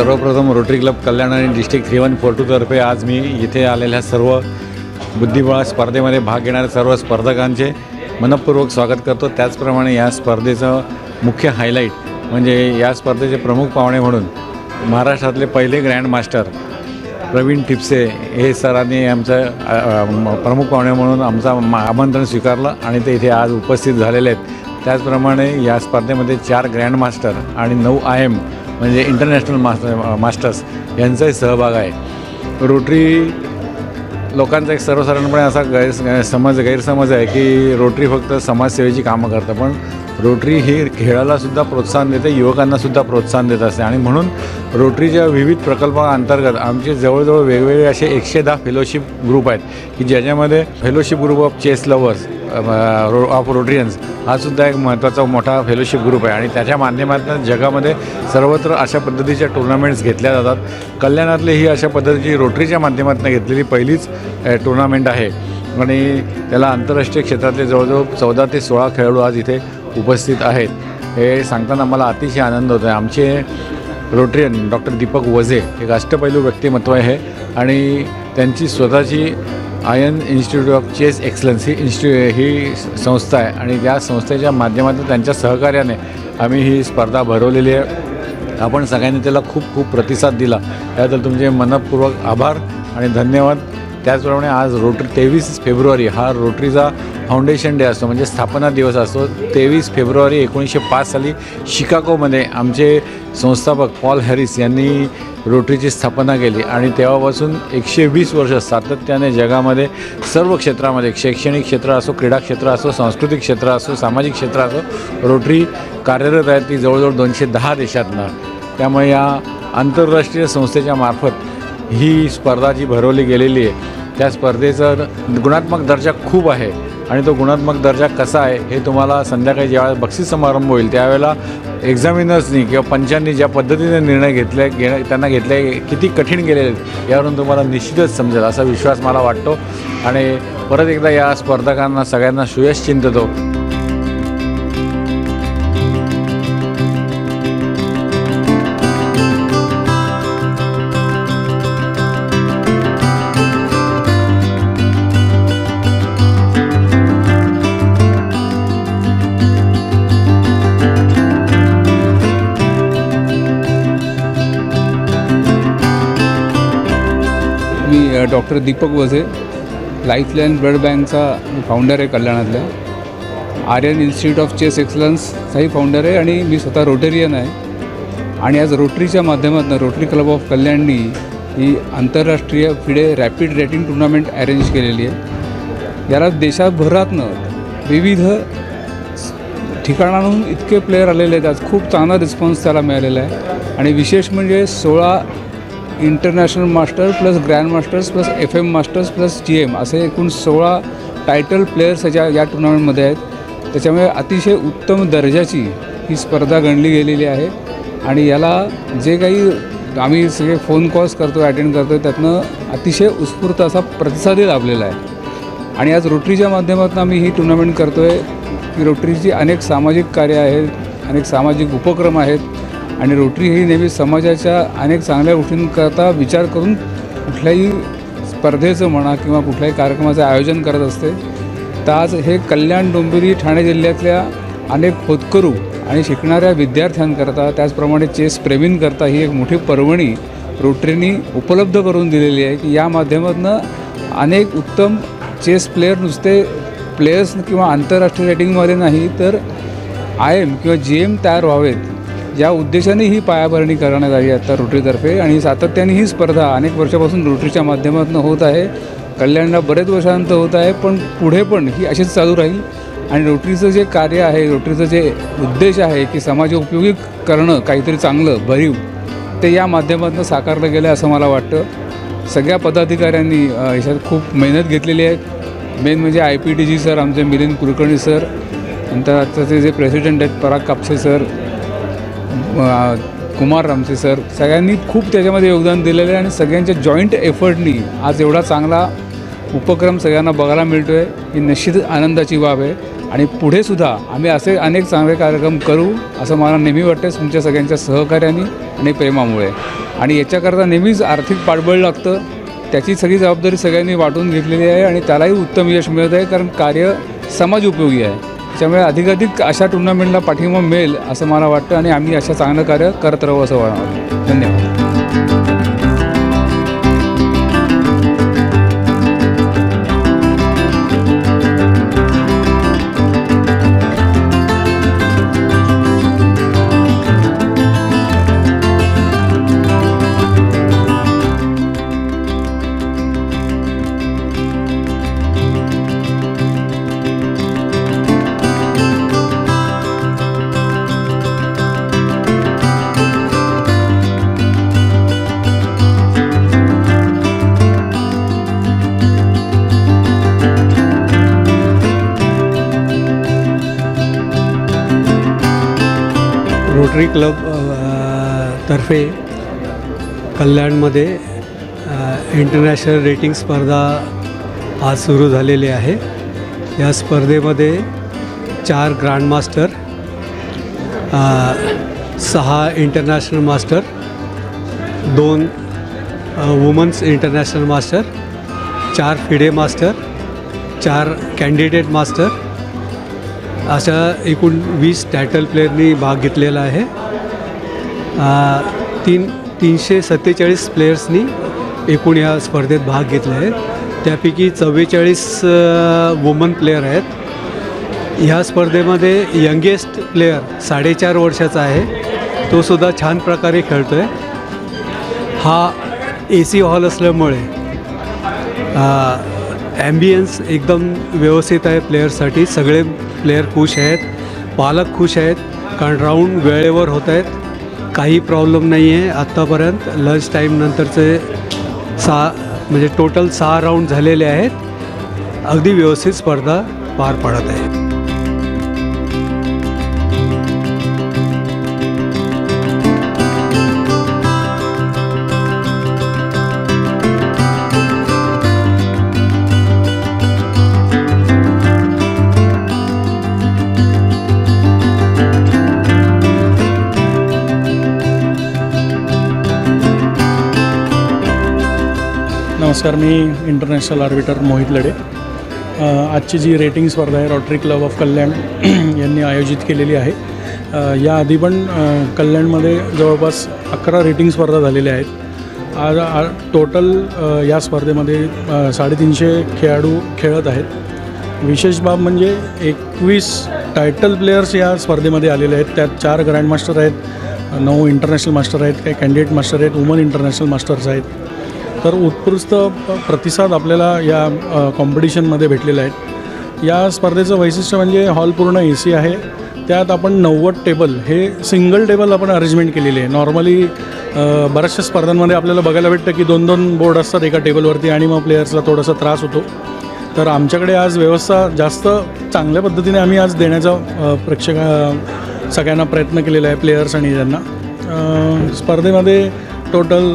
सर्वप्रथम rotary club Kalyan आणि district three one four टूतर्फे आज मी इथे आलेल्या सर्व बुद्धिबळ स्पर्धेमध्ये भाग घेणाऱ्या सर्व स्पर्धकांचे मनपूर्वक स्वागत करतो. त्याचप्रमाणे या स्पर्धेचं मुख्य हायलाईट म्हणजे या स्पर्धेचे प्रमुख पाहुणे म्हणून महाराष्ट्रातले पहिले ग्रँड मास्टर प्रवीण टिपसे हे सरांनी आमचं प्रमुख पाहुणे म्हणून आमचा आमंत्रण स्वीकारलं आणि ते इथे आज उपस्थित झालेले आहेत. त्याचप्रमाणे या स्पर्धेमध्ये चार ग्रँड मास्टर आणि नऊ आय एम म्हणजे इंटरनॅशनल मास्टर मास्टर्स यांचाही सहभाग आहे. रोटरी लोकांचा एक सर्वसाधारणपणे असा गैर समज गैरसमज आहे की रोटरी फक्त समाजसेवेची कामं करतं पण रोटरी ही खेळालासुद्धा प्रोत्साहन देते युवकांनासुद्धा प्रोत्साहन देत असते. आणि म्हणून रोटरीच्या विविध प्रकल्पाअंतर्गत आमचे जवळजवळ वेगवेगळे असे एकशे दहा फेलोशिप ग्रुप आहेत की ज्याच्यामध्ये fellowship group of chess lovers row of Rotarians हा सुद्धा एक महत्त्वाचा मोठा फेलोशिप ग्रुप आहे. आणि त्याच्या माध्यमातून जगामध्ये सर्वत्र अशा पद्धतीच्या टुर्नामेंट्स घेतल्या जातात. कल्याणातली ही अशा पद्धतीची रोटरीच्या माध्यमातून घेतलेली पहिलीच टुर्नामेंट आहे. आणि त्याला आंतरराष्ट्रीय क्षेत्रातले जवळजवळ चौदा ते सोळा खेळाडू आज इथे उपस्थित आहेत. हे सांगताना मला अतिशय आनंद होतो आहे आमचे रोटरियन डॉक्टर दीपक वझे एक अष्टपैलू व्यक्तिमत्व आहे. आणि त्यांची स्वतःची Aryan institute of chess excellence ही इन्स्टि ही संस्था आहे. आणि त्या संस्थेच्या माध्यमातून त्यांच्या सहकार्याने आम्ही ही स्पर्धा भरवलेली आहे. आपण सगळ्यांनी त्याला खूप खूप प्रतिसाद दिला. त्याबद्दल तुमचे मनपूर्वक आभार आणि धन्यवाद. त्याचप्रमाणे आज रोटरी तेवीस फेब्रुवारी हा रोटरीचा फाउंडेशन डे असतो म्हणजे स्थापना दिवस असतो. तेवीस फेब्रुवारी एकोणीसशे पाच साली शिकागोमध्ये आमचे संस्थापक पॉल हॅरिस यांनी रोटरीची स्थापना केली आणि तेव्हापासून एकशे वीस वर्ष सातत्याने जगामध्ये सर्व क्षेत्रामध्ये शैक्षणिक क्षेत्र असो क्रीडा क्षेत्र असो सांस्कृतिक क्षेत्र असो सामाजिक क्षेत्र असो रोटरी कार्यरत आहे ती जवळजवळ दोनशे दहा देशातनं. त्यामुळे या आंतरराष्ट्रीय संस्थेच्या मार्फत ही स्पर्धा जी भरवली गेलेली आहे त्या स्पर्धेचा गुणात्मक दर्जा खूप आहे. आणि तो गुणात्मक दर्जा कसा आहे हे तुम्हाला संध्याकाळी ज्यावेळेला बक्षीस समारंभ होईल त्यावेळेला एक्झामिनर्सनी किंवा पंचांनी ज्या पद्धतीने निर्णय घेतले घेणं त्यांना घेतले किती कठीण गेलेले आहेत यावरून तुम्हाला निश्चितच समजेल असा विश्वास मला वाटतो. आणि परत एकदा या स्पर्धकांना सगळ्यांना सुयश चिंततो. Doctor Deepak Vaze lifeline blood बँकचा फाउंडर आहे कल्याणातल्या. आर्यन इन्स्टिट्यूट ऑफ चेस एक्सलन्सचाही फाउंडर आहे आणि मी स्वतः रोटेरियन आहे. आणि आज रोटरीच्या माध्यमातून रोटरी क्लब ऑफ कल्याणनी ही आंतरराष्ट्रीय FIDE rapid rating tournament arrange केलेली आहे. याला देशाभरातनं विविध ठिकाणाहून इतके प्लेयर आलेले आहेत. आज खूप चांगला रिस्पॉन्स त्याला मिळालेला आहे. आणि विशेष म्हणजे सोळा international master plus grand masters plus F M masters plus G M असे एकूण सोळा टायटल प्लेयर्स ह्याच्या या टुर्नामेंटमध्ये आहेत. त्याच्यामुळे अतिशय उत्तम दर्जाची ही स्पर्धा गणली गेलेली आहे. आणि याला जे काही आम्ही सगळे फोन कॉल्स करतो अटेंड करतो त्यातनं अतिशय उत्स्फूर्त असा प्रतिसादही लाभलेला आहे. आणि आज रोटरीच्या माध्यमातून आम्ही ही टुर्नामेंट करतो आहे की रोटरीची अनेक सामाजिक कार्य आहेत अनेक सामाजिक उपक्रम आहेत. आणि रोटरी ही नेहमी समाजाच्या अनेक चांगल्या गोष्टींकरता विचार करून कुठल्याही स्पर्धेचं म्हणा किंवा कुठल्याही कार्यक्रमाचं आयोजन करत असते. तर आज हे कल्याण डोंबिवली ठाणे जिल्ह्यातल्या अनेक होतकरू आणि शिकणाऱ्या विद्यार्थ्यांकरता त्याचप्रमाणे चेस प्रेमींकरता ही एक मोठी पर्वणी रोटरीनी उपलब्ध करून दिलेली आहे की या माध्यमातून अनेक उत्तम चेस प्लेयर नुसते प्लेयर्स किंवा आंतरराष्ट्रीय रेटिंगमध्ये नाही तर आय एम किंवा जी एम तयार व्हावेत. या उद्देशाने ही पायाभरणी करण्यात आली आहे आता रोटरीतर्फे. आणि सातत्याने ही स्पर्धा अनेक वर्षापासून रोटरीच्या माध्यमातून होत आहे. कल्याणला बरेच वर्षानंतर होत आहे पण पुढे पण ही अशीच चालू राहील. आणि रोटरीचं जे कार्य आहे रोटरीचं जे उद्देश आहे की समाज उपयोगी करणं काहीतरी चांगलं भरीव ते या माध्यमातून साकारलं गेलं आहे असं मला वाटतं. सगळ्या पदाधिकाऱ्यांनी ह्याच्यात खूप मेहनत घेतलेली आहे. मेन म्हणजे I P T G sir आमचे मिलिंद कुलकर्णी सर नंतर आत्ताचे जे प्रेसिडेंट आहेत पराग कापसे सर कुमार रामसे सर सगळ्यांनी खूप त्याच्यामध्ये योगदान दिलेलं आहे आणि सगळ्यांच्या जॉईंट एफर्टनी आज एवढा चांगला उपक्रम सगळ्यांना बघायला मिळतो आहे ही निश्चित आनंदाची बाब आहे. आणि पुढे सुद्धा आम्ही असे अनेक चांगले कार्यक्रम करू असं मला नेहमी वाटतं तुमच्या सगळ्यांच्या सहकार्याने आणि प्रेमामुळे. आणि याच्याकरता नेहमीच आर्थिक पाठबळ लागतं. त्याची सगळी जबाबदारी सगळ्यांनी वाटून घेतलेली आहे आणि त्यालाही उत्तम यश मिळत आहे कारण कार्य समाज उपयोगी आहे. त्यामुळे अधिकाधिक अशा टुर्नामेंटला पाठिंबा मिळेल असं मला वाटतं आणि आम्ही अशा चांगलं कार्य करत राहू असं वाटतं. धन्यवाद. रोटरी क्लब तर्फे कल्याणमध्ये इंटरनॅशनल रेटिंग स्पर्धा आज सुरू झालेली आहे. या स्पर्धेमध्ये चार ग्रँडमास्टर मास्टर सहा इंटरनॅशनल मास्टर दोन वुमन्स इंटरनॅशनल मास्टर चार फिडे मास्टर चार कॅन्डिडेट मास्टर अशा एकूण वीस टायटल प्लेयरनी भाग घेतलेला आहे. तीन तीनशे सत्तेचाळीस प्लेयर्सनी एकूण या स्पर्धेत भाग घेतला आहे. त्यापैकी चव्वेचाळीस वुमन प्लेयर आहेत. ह्या स्पर्धेमध्ये यंगेस्ट प्लेयर साडेचार वर्षाचा आहे. तो सुद्धा छान प्रकारे खेळतो आहे हा ए सी हॉल असल्यामुळे ॲम्बियन्स एकदम व्यवस्थित आहे प्लेयर्ससाठी सगळे प्लेयर खुश आहेत पालक खुश आहेत कारण राऊंड वेळेवर होत आहेत. काही प्रॉब्लेम नाही आहे आत्तापर्यंत लंच टाईम नंतरचे सहा म्हणजे टोटल सहा राऊंड झालेले आहेत. अगदी व्यवस्थित स्पर्धा पार पडत आहे नमस्कार मी इंटरनॅशनल आर्बिटर मोहित लडे. आजची जी रेटिंग स्पर्धा आहे रॉटरी क्लब ऑफ कल्याण यांनी आयोजित केलेली आहे. या याआधी पण कल्याणमध्ये जवळपास अकरा रेटिंग स्पर्धा झालेल्या आहेत. आज टोटल या स्पर्धेमध्ये साडेतीनशे खेळाडू खेळत आहेत. विशेष बाब म्हणजे एकवीस टायटल प्लेयर्स या स्पर्धेमध्ये आलेले आहेत. त्यात चार ग्रँडमास्टर आहेत नऊ इंटरनॅशनल मास्टर आहेत काही कॅन्डिडेट मास्टर आहेत वुमन इंटरनॅशनल मास्टर्स आहेत. तर उत्कृष्ट प- प्रतिसाद आपल्याला या कॉम्पिटिशनमध्ये भेटलेला आहे. या स्पर्धेचं वैशिष्ट्य म्हणजे हॉल पूर्ण ए सी आहे. त्यात आपण नव्वद टेबल हे सिंगल टेबल आपण अरेंजमेंट केलेली आहे. नॉर्मली बऱ्याचशा स्पर्धांमध्ये आपल्याला बघायला भेटतं की दोन दोन बोर्ड असतात एका टेबलवरती आणि मग प्लेयर्सला थोडासा त्रास होतो. तर आमच्याकडे आज व्यवस्था जास्त चांगल्या पद्धतीने आम्ही आज देण्याचा प्रेक्षका सगळ्यांना प्रयत्न केलेला आहे प्लेयर्स आणि त्यांना स्पर्धेमध्ये टोटल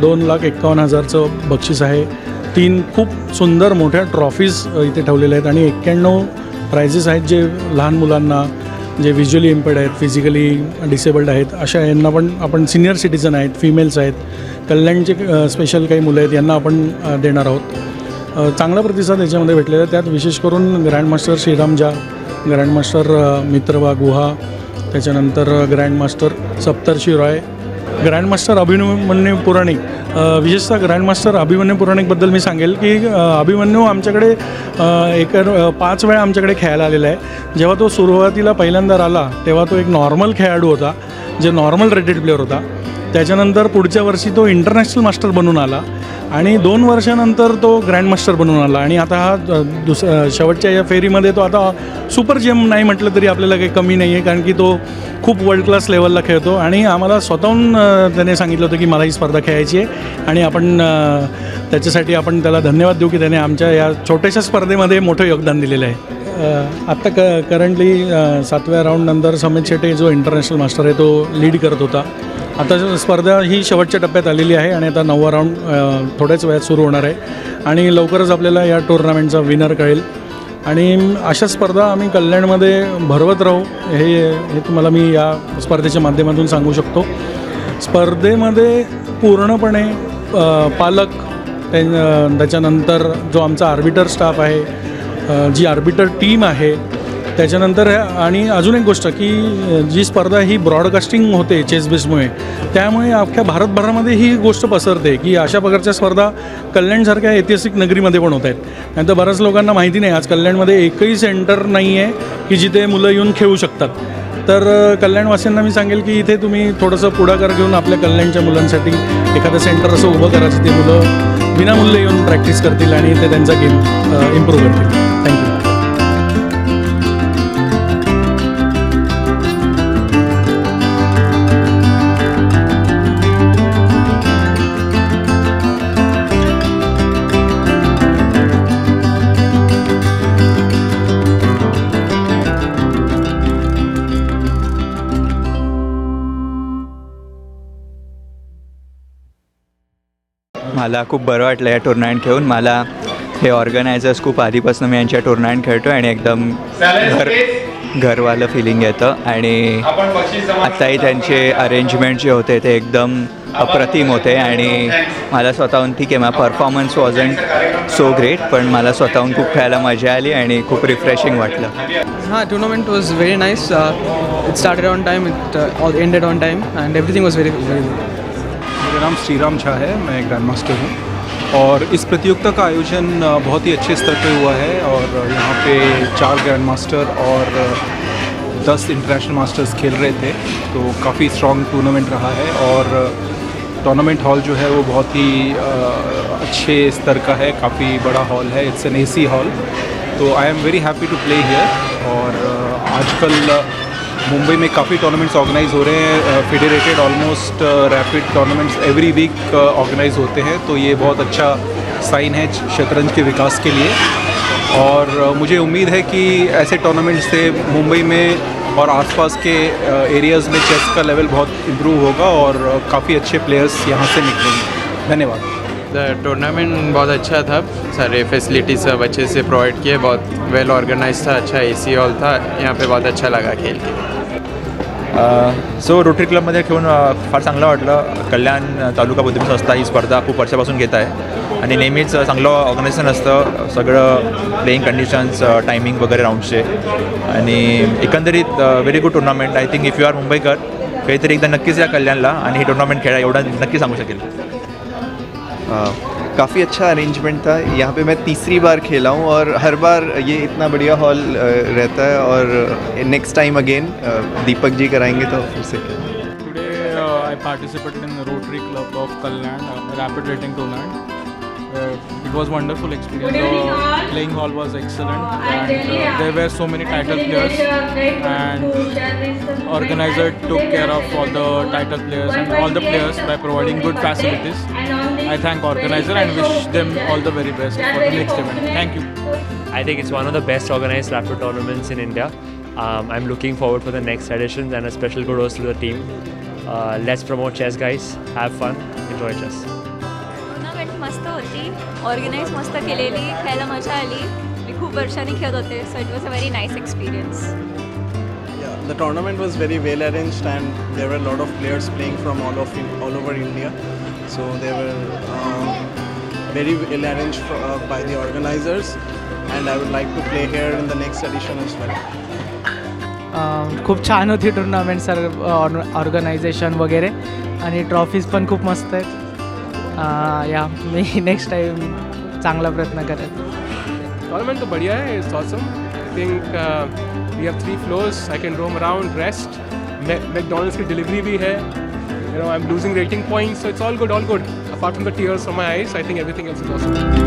दोन लाख एक्कावन्न हजारचं बक्षीस आहे. तीन खूप सुंदर मोठ्या ट्रॉफीज इथे ठेवलेल्या आहेत आणि एक्क्याण्णव प्राइजेस आहेत जे लहान मुलांना जे व्हिज्युअली इम्पेड आहेत फिजिकली डिसेबल्ड आहेत अशा यांना पण आपण सिनियर सिटीजन आहेत फिमेल्स आहेत कल्याणचे स्पेशल काही मुलं आहेत यांना आपण देणार आहोत. चांगला प्रतिसाद याच्यामध्ये भेटलेला आहे. त्यात विशेष करून ग्रँडमास्टर श्रीराम झा ग्रँडमास्टर मित्रवा मित्रबा गुहा त्याच्यानंतर ग्रँडमास्टर सप्तर्षी रॉय ग्रँडमास्टर अभिमन्यू पुराणिक विशेषतः ग्रँडमास्टर अभिमन्यू पुराणिकबद्दल मी सांगेल की अभिमन्यू आमच्याकडे एक पाच वेळा आमच्याकडे खेळायला आलेला आहे. जेव्हा तो सुरुवातीला पहिल्यांदा आला तेव्हा तो एक नॉर्मल खेळाडू होता जे नॉर्मल रेटेड प्लेअर होता. त्याच्यानंतर पुढच्या वर्षी तो इंटरनॅशनल मास्टर बनून आला आणि दोन वर्षानंतर तो ग्रँड मास्टर बनून आला. आणि आता हा दुस शेवटच्या या फेरीमध्ये तो आता सुपर जेम नाही म्हटलं तरी आपल्याला काही कमी नाही आहे कारण की तो खूप वर्ल्ड क्लास लेवलला खेळतो. आणि आम्हाला स्वतःहून त्याने सांगितलं होतं की मला ही स्पर्धा खेळायची आहे. आणि आपण त्याच्यासाठी आपण त्याला धन्यवाद देऊ की त्याने आमच्या या छोट्याशा स्पर्धेमध्ये मोठं योगदान दिलेलं आहे. आत्ता क करंटली सातव्या राऊंडनंतर समित शेटे जो इंटरनॅशनल मास्टर आहे तो लीड करत होता. आता स्पर्धा ही शेवटच्या टप्प्यात आलेली आहे आणि आता नववा राऊंड थोड्याच वेळात सुरू होणार आहे. आणि लवकरच आपल्याला या टुर्नामेंटचा विनर कळेल. आणि अशा स्पर्धा आम्ही कल्याणमध्ये भरवत राहू हे हे तुम्हाला मी या स्पर्धेच्या माध्यमातून सांगू शकतो. स्पर्धेमध्ये पूर्णपणे पालक त्यां- त्याच्यानंतर जो आमचा आर्बिटर स्टाफ आहे जी आर्बिटर टीम आहे त्याच्यानंतर आणि अजून एक गोष्ट की जी स्पर्धा ही ब्रॉडकास्टिंग होते चेस बेसमुळे त्यामुळे अख्ख्या भारतभरामध्ये ही गोष्ट पसरते की अशा प्रकारच्या स्पर्धा कल्याणसारख्या ऐतिहासिक नगरीमध्ये पण होत आहेत नाही तर बऱ्याच लोकांना माहिती नाही आज कल्याणमध्ये एकही सेंटर नाही आहे की जिथे मुलं येऊन खेळू शकतात. तर कल्याणवासींना कल्याणवासियांना मी सांगेल की इथे तुम्ही थोडंसं पुढाकार घेऊन आपल्या कल्याणच्या मुलांसाठी एखादं सेंटर असं उभं करायचं ते मुलं विनामूल्य येऊन प्रॅक्टिस करतील आणि ते त्यांचा गेम इम्प्रूव्ह करतील. मला खूप बरं वाटलं या टुर्नामेंट खेळून. मला हे ऑर्गनायझर्स खूप आधीपासून मी यांच्या टुर्नामेंट खेळतो आणि एकदम घर घरवालं फिलिंग येतं. आणि आत्ताही त्यांचे अरेंजमेंट जे होते ते एकदम अप्रतिम होते. आणि मला स्वतःहून ठीक आहे माझा परफॉर्मन्स वॉजंट सो ग्रेट पण मला स्वतःहून खूप खेळायला मजा आली आणि खूप रिफ्रेशिंग वाटलं. हां tournament was very nice it started on time it ended on time and everything was very very good मेरा नाम श्रीराम झा है, मैं ग्रैंड मास्टर हूँ। और इस प्रतियोगिता का आयोजन बहुत ही अच्छे स्तर पे हुआ है और यहाँ पे चार ग्रैंड मास्टर और दस इंटरनेशनल मास्टर्स खेल रहे थे तो काफ़ी स्ट्रॉन्ग टूर्नामेंट रहा है और टूर्नामेंट हॉल जो है वो बहुत ही अच्छे स्तर का है, काफ़ी बड़ा हॉल है इट्स एन एसी हॉल तो I am very happy to play here और आजकल मुंबई में काफ़ी टूर्नामेंट्स ऑर्गेनाइज हो रहे हैं federated almost rapid tournaments every week organise होते हैं तो ये बहुत अच्छा साइन है शतरंज के विकास के लिए। और मुझे उम्मीद है कि ऐसे टूर्नामेंट से मुंबई में और आसपास के एरियाज़ में चेस का लेवल बहुत इम्प्रूव होगा और काफ़ी अच्छे प्लेयर्स यहाँ से निकलेंगे। धन्यवाद। द टूर्नामेंट बहुत अच्छा था। सारे फैसिलिटी सब अच्छे से प्रोवाइड किए बहुत वेल ऑर्गेनाइज था अच्छा एसी हॉल था यहाँ पे बहुत अच्छा लगा खेल के। सो रोटरी क्लबमध्ये खेळून फार चांगलं वाटलं. कल्याण तालुका बुद्धिबळ संस्था ही स्पर्धा खूप वर्षापासून घेत आहे. आणि नेहमीच चांगलं ऑर्गनायझेशन असतं. सगळं प्लेईंग कंडिशन्स टायमिंग वगैरे राऊंडचे. आणि एकंदरीत very good tournament I think if you are मुंबईकर काहीतरी एकदा नक्कीच या कल्याणला आणि ही टुर्नामेंट खेळा एवढं नक्की सांगू शकेल. काफ़ी अच्छा अरेंजमेंट था यहाँ पे मैं तीसरी बार खेला हूँ और हर बार ये इतना बढ़िया हॉल रहता है और next time again Deepak ji कराएँगे तो फिर से uh, in the Rotary Club of Kalyan uh, Rapid Rating Tournament. Uh, it was wonderful experience. The playing hall was excellent, and uh, there were so many title players, and organizer took care of all the title players and all the players by providing good facilities. I thank organizer and wish them all the very best for the next event. Thank you. I think it's one of the best organized rapid tournaments in India. Um, I'm looking forward for the next editions and a special kudos to the team. Uh, let's promote chess, guys. Have fun. Enjoy chess. Tournament मस्त होती organise मस्त केलेली खेळायला मजा आली मी खूप वर्षांनी खेळत होते so it was a very nice experience The tournament was very well arranged and there were a lot of players playing from all of in, all over India. So they were um, very well arranged for, uh, by the organizers. And I would like to play here in the next edition as well. खूप छान होती tournament sir organisation वगैरे. आणि trophies पण खूप मस्त आहेत. अं, या मी नेक्स्ट टाईम चांगला प्रयत्न करेन. टूर्नामेंट तो बढ़िया है it's awesome I think we have three floors I can roam around rest McDonald's की डिलीवरी भी है. you know, I'm losing rating points, so it's all good, all good. Apart from the tears from my eyes, I think everything else is awesome.